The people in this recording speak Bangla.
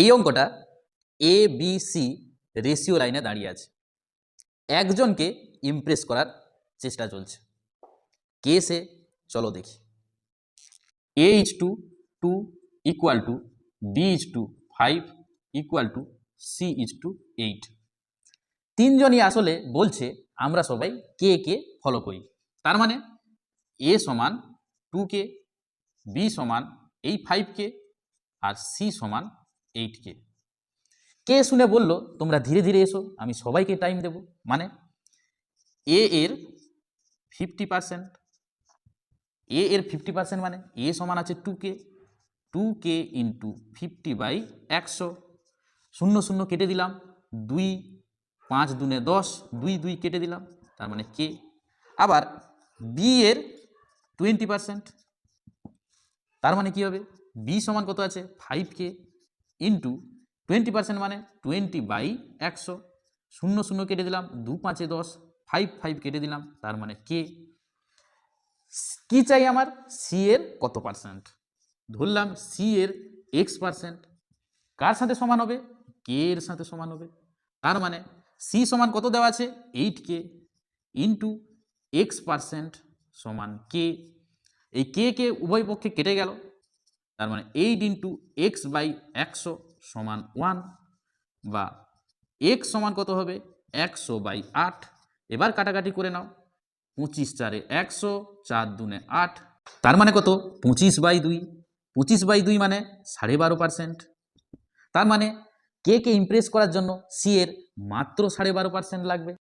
এই অঙ্কটা এ বি সি রেশিও লাইনে দাঁড়িয়ে আছে। একজনকে ইমপ্রেস করার চেষ্টা চলছে। কে সে? চলো দেখি। A is to two equal to B is to five equal to C is to eight তিনজনই আসলে বলছে, আমরা সবাই কে কে ফলো করি। তার মানে এ সমান টু কে বি সমান এই ফাইভ কে, আর সি সমান এইট কে কে শুনে বলল, তোমরা ধীরে ধীরে এসো, আমি সবাইকে টাইম দেব মানে এ এর ফিফটি পার্সেন্ট এ এর ফিফটি পার্সেন্ট মানে এ সমান আছে two K two K into fifty by একশো। শূন্য শূন্য কেটে দিলাম, দুই, পাঁচ দুনে দশ, দুই দুই কেটে দিলাম, তার মানে কে? আবার বি এর টোয়েন্টি পার্সেন্ট তার মানে কী হবে? বি সমান কত আছে? Five K. Into twenty percent মানে টোয়েন্টি বাই একশো। শূন্য শূন্য কেটে দিলাম, দু পাঁচে দশ ফাইভ ফাইভ কেটে দিলাম, তার মানে কে কি চাই আমার? সি এর কত পার্সেন্ট ধরলাম সি এর এক্স পার্সেন্ট কার সাথে সমান হবে? কে এর সাথে সমান হবে। তার মানে সি সমান কত দেওয়া আছে? Eight K into X percent সমান কে এই কে কে উভয় পক্ষে কেটে গেল। তার মানে এইট ইন্টু এক্স বাই একশো সমান ওয়ান বা এক্স সমান কত হবে? একশো বাই আট। এবার কাটাকাটি করে নাও। পঁচিশ চারে একশো, চার দুনে আট। তার মানে কত? পঁচিশ বাই দুই। পঁচিশ বাই দুই মানে সাড়ে বারো পার্সেন্ট তার মানে কে কে ইমপ্রেস করার জন্য সি এর মাত্র সাড়ে বারো পার্সেন্ট লাগবে?